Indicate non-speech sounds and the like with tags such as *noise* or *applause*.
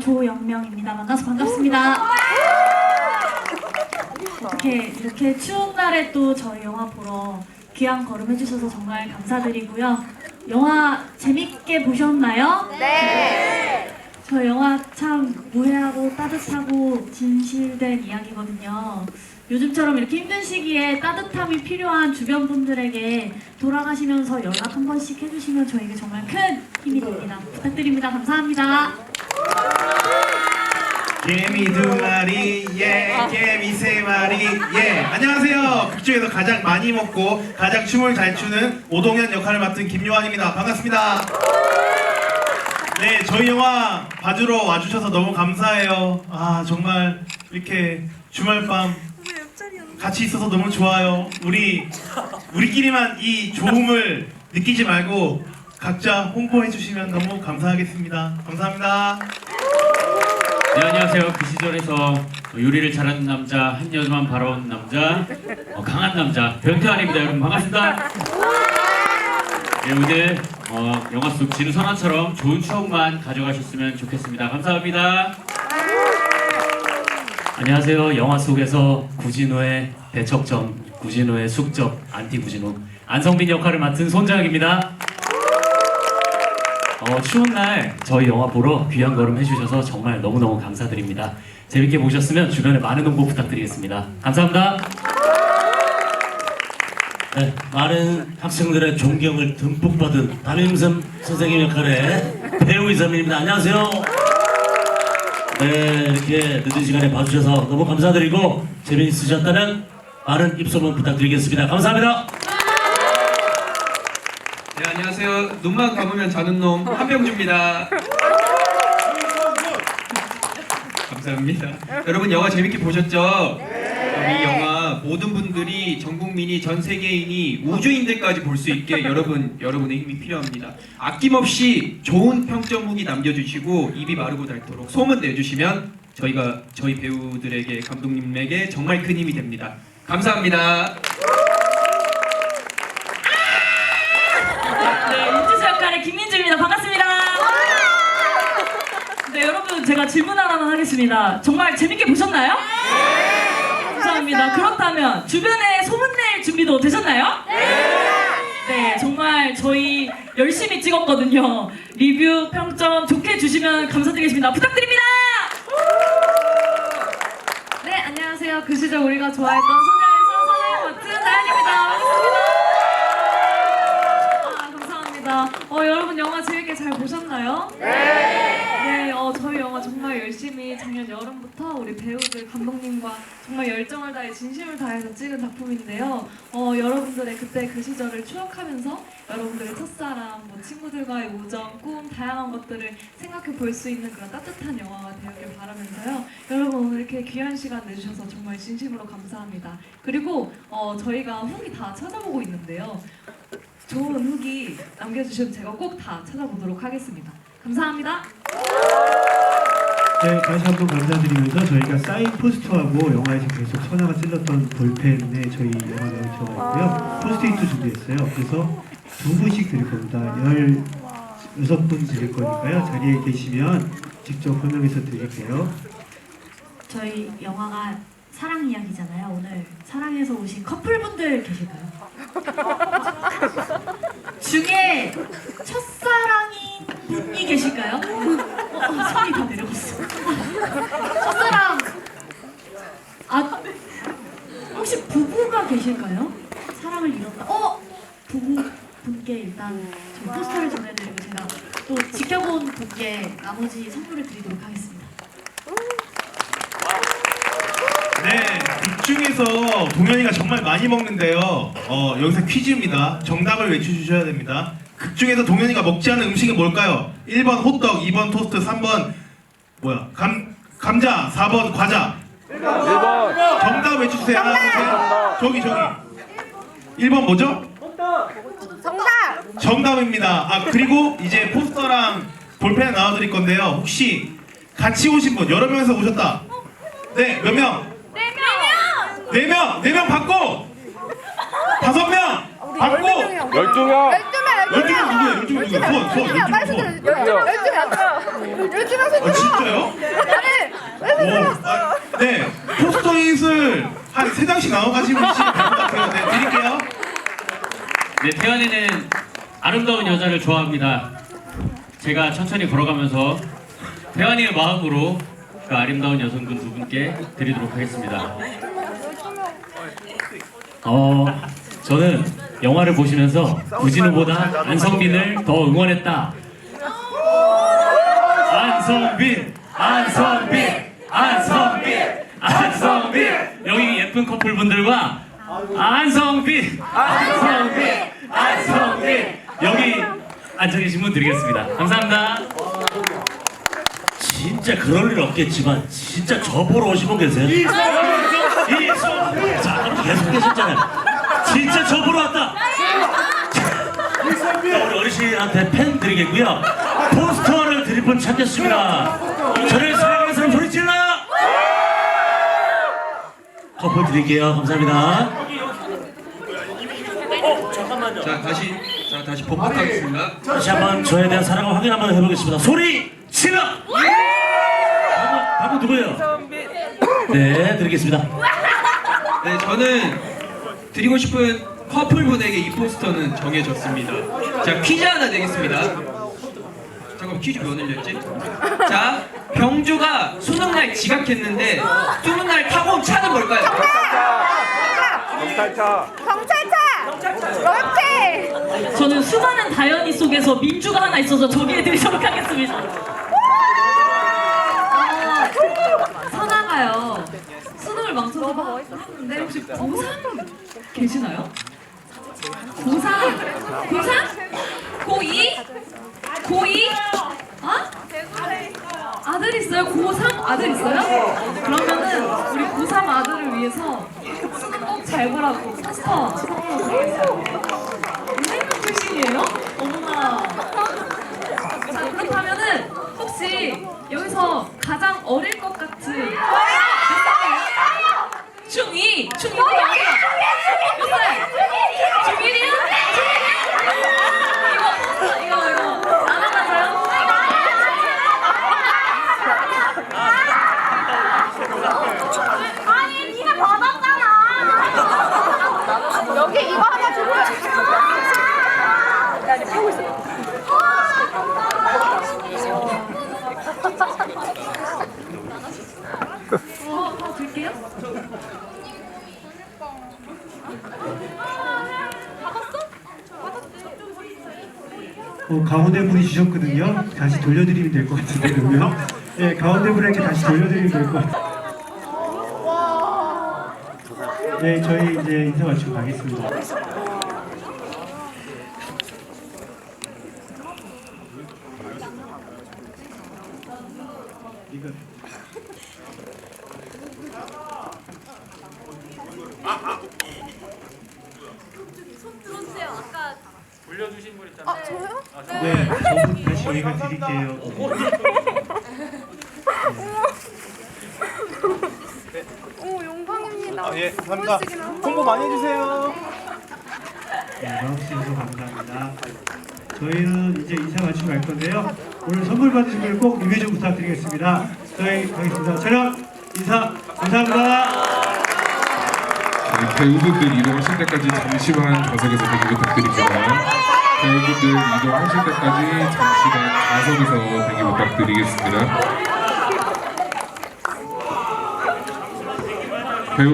조영명입니다. 만나서 반갑습니다. 이렇게 이렇게 추운 날에 또 저희 영화 보러 귀한 걸음 해주셔서 정말 감사드리고요. 영화 재밌게 보셨나요? 네. 저 영화 참 무해하고 따뜻하고 진실된 이야기거든요. 요즘처럼 이렇게 힘든 시기에 따뜻함이 필요한 주변 분들에게 돌아가시면서 연락 한 번씩 해주시면 저에게 정말 큰 힘이 됩니다. 부탁드립니다. 감사합니다. 개미 두 마리, 예, 개미 세 마리, 예. 안녕하세요. 극중에서 가장 많이 먹고 가장 춤을 잘 추는 오동현 역할을 맡은 김요한입니다. 반갑습니다. 네, 저희 영화 봐주러 와주셔서 너무 감사해요. 아, 정말 이렇게 주말 밤 같이 있어서 너무 좋아요. 우리 우리끼리만 이 좋음을 느끼지 말고 각자 홍보해 주시면 너무 감사하겠습니다. 감사합니다. 네 안녕하세요. 그 시절에서 요리를 잘하는 남자 한 여자만 바라온 남자 어, 강한 남자 변태환입니다 여러분. 반갑습니다. 네 오늘 어, 영화 속 진우 선화처럼 좋은 추억만 가져가셨으면 좋겠습니다. 감사합니다. 안녕하세요. 영화 속에서 구진호의 대척점 구진호의 숙적 안티 구진호 안성빈 역할을 맡은 손자혁입니다 어, 추운 날 저희 영화 보러 귀한 걸음 해주셔서 정말 너무너무 감사드립니다. 재밌게 보셨으면 주변에 많은 홍보 부탁드리겠습니다. 감사합니다. 네, 많은 학생들의 존경을 듬뿍 받은 담임선 선생님 역할의 배우 이삼입니다. 안녕하세요. 네, 이렇게 늦은 시간에 봐주셔서 너무 감사드리고 재미있으셨다면 많은 입소문 부탁드리겠습니다. 감사합니다. 네 안녕하세요. 눈만 감으면 자는 놈 한병주입니다. 감사합니다. 여러분 영화 재밌게 보셨죠? 이 영화 모든 분들이 전 국민이 전 세계인이 우주인들까지 볼 수 있게 여러분 여러분의 힘이 필요합니다. 아낌없이 좋은 평점 후기 남겨주시고 입이 마르고 닳도록 소문 내주시면 저희가 저희 배우들에게 감독님에게 정말 큰 힘이 됩니다. 감사합니다. 네, 윤지수 역할의 김민주입니다. 반갑습니다. 네, 여러분 제가 질문 하나만 하겠습니다. 정말 재밌게 보셨나요? 감사합니다. 그렇다면 주변에 소문낼 준비도 되셨나요? 네, 정말 저희 열심히 찍었거든요. 리뷰, 평점 좋게 주시면 감사드리겠습니다. 부탁드립니다. 네, 안녕하세요. 그 시절 우리가 좋아했던 소녀에서 선을 맡은 나연입니다. 반갑습니다. 아, 감사합니다. 어, 여러분 영화 재밌게 잘 보셨나요? 네. 네, 어, 저희 영화 정말 열심히 작년 여름부터 우리 배우들, 감독님과 정말 열정을 다해 진심을 다해서 찍은 작품인데요. 어, 여러분들의 그때 그 시절을 추억하면서 여러분들의 첫사랑, 뭐 친구들과의 우정, 꿈, 다양한 것들을 생각해 볼 수 있는 그런 따뜻한 영화가 되었길 바라면서요. 여러분 오늘 이렇게 귀한 시간 내주셔서 정말 진심으로 감사합니다. 그리고 어, 저희가 후기 다 찾아보고 있는데요. 좋은 후기 남겨주시면 제가 꼭 다 찾아보도록 하겠습니다. 감사합니다. 네, 다시 한 번 감사드리면서 저희가 사인 포스터하고 영화에서 계속 선화가 찔렀던 볼펜에 저희 영화 내용 들어가 있고요. 포스트잇도 준비했어요. 그래서 두 분씩 드릴 겁니다. 16분 드릴 거니까요. 자리에 계시면 직접 설명해서 드릴게요. 저희 영화가 사랑 이야기잖아요. 오늘 사랑해서 오신 커플분들 계실까요? *laughs* 중에 계실까요? 어, 어, 손이 다 내려갔어. 첫사랑 아 혹시 부부가 계실까요? 사랑을 잃었다. 어 부부 분께 일단 저 포스터를 전해드리고 제가 또 지켜본 분께 나머지 선물을 드리도록 하겠습니다. 네, 극 중에서 동현이가 정말 많이 먹는데요. 어, 여기서 퀴즈입니다. 정답을 외쳐주셔야 됩니다. 극 중에서 동현이가 먹지 않는 음식은 뭘까요? 1번 호떡, 2번 토스트, 3번 뭐야? 감, 감자, 4번 과자. 1번. 정답 외쳐주세요. 하나, 둘, 셋. 저기, 저기. 1번 뭐죠? 정답! 정답입니다. 아, 그리고 이제 포스터랑 볼펜 나와드릴 건데요. 혹시 같이 오신 분, 여러 명에서 오셨다. 네, 몇 명? 네 명! 네 명, 네명 받고 다섯 명 받고 12명! 12명! 열두 명 누구야? 열두 명 누구야? 손, 손, 열두 명 손. 열두 명. 열두 명 아 손. 진짜요? 아니 오, 아, 네 포스터잇을 한 세 장씩 나눠가지고 계시면 될것 같아요. 네 드릴게요. 네, 태연이는 아름다운 여자를 좋아합니다. 제가 천천히 걸어가면서 태연이의 마음으로 그 아름다운 여성분 두 분께 드리도록 하겠습니다. 어, 저는 영화를 보시면서 구진우보다 안성빈을 더 응원했다. 안성빈, 안성빈, 안성빈, 안성빈. 여기 예쁜 커플분들과 안성빈, 안성빈, 안성빈. 여기 앉아 계신 분 드리겠습니다. 감사합니다. 진짜 그럴 일 없겠지만 진짜 저 보러 오신 분 계세요? 이성빈! 자, 아까 계속 계셨잖아요. 진짜 저 보러 왔다. 자, 우리 어르신한테 펜 드리겠고요. 포스터를 드릴 분 찾겠습니다. 저를 사랑하는 사람 소리 질러! 커플 드릴게요. 감사합니다. 어, 잠깐만요. 자 다시 자 다시 번복하겠습니다. 다시 한번 저에 대한 사랑을 확인 한번 해보겠습니다. 소리 질러! 방금, 방금 누구예요? 네, 드리겠습니다. 네 저는 드리고 싶은 커플분에게 이 포스터는 정해졌습니다. 자 퀴즈 하나 내겠습니다. 잠깐 퀴즈 몇 열렸지? 자 병주가 수능 날 지각했는데 수능 날 타고 온 차는 뭘까요? 경찰차. 그렇지. 저는 수많은 다연이 속에서 민주가 하나 있어서 저기에 드리도록 하겠습니다. 아, 선아가요. 수능을 했는데 혹시 고3 계시나요? 고3? 고3? 고2? 고2? 어? 아들 있어요? 고3 아들 있어요? 그러면은 우리 고3 아들을 위해서 꼭 잘 보라고 포스터 선물로 드리겠습니다. 출신이에요? 어머나. 자, 그렇다면은 혹시 여기서 가장 어릴 것 같은 몇 살이에요? 중2! 중2! 몇 살? 중1이요? 이거 이거, 이거. 안 하나요? 아니 니네 받았잖아. 여기 이거 하나 주고. 야, 이제 보고 있어. 어, 더 줄게요. 어, 가운데 분이 주셨거든요. 다시 돌려드리면 될 것 같은데 그러면 네, 가운데 분에게 다시 돌려드리면 될 것 같아요. 네, 저희 이제 인사 마치고 가겠습니다. 이거 네, 저희가 드릴게요. 오 영광입니다. 예, 감사합니다. 홍보 많이 해주세요. 네, 나와주셔서 감사합니다. 저희는 이제 인사 마치고 갈 건데요. 오늘 선물 받으신 분꼭 리뷰 좀 부탁드리겠습니다. 저희 가겠습니다. 촬영 인사 감사합니다. 저희 배우분들 이동하실 때까지 잠시만 좌석에서 대기 부탁드립니다. 배우분들 이동하실 때까지 잠시만 좌석에서 대기 부탁드리겠습니다.